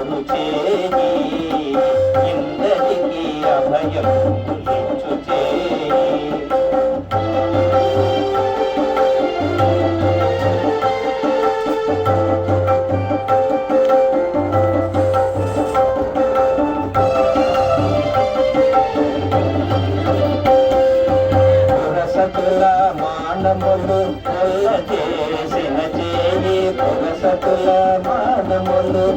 అందరు చేరి ఇందరికి అభయం గురించు మాండములు చేసిన చేయి పులసతుల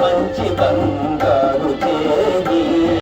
మంచి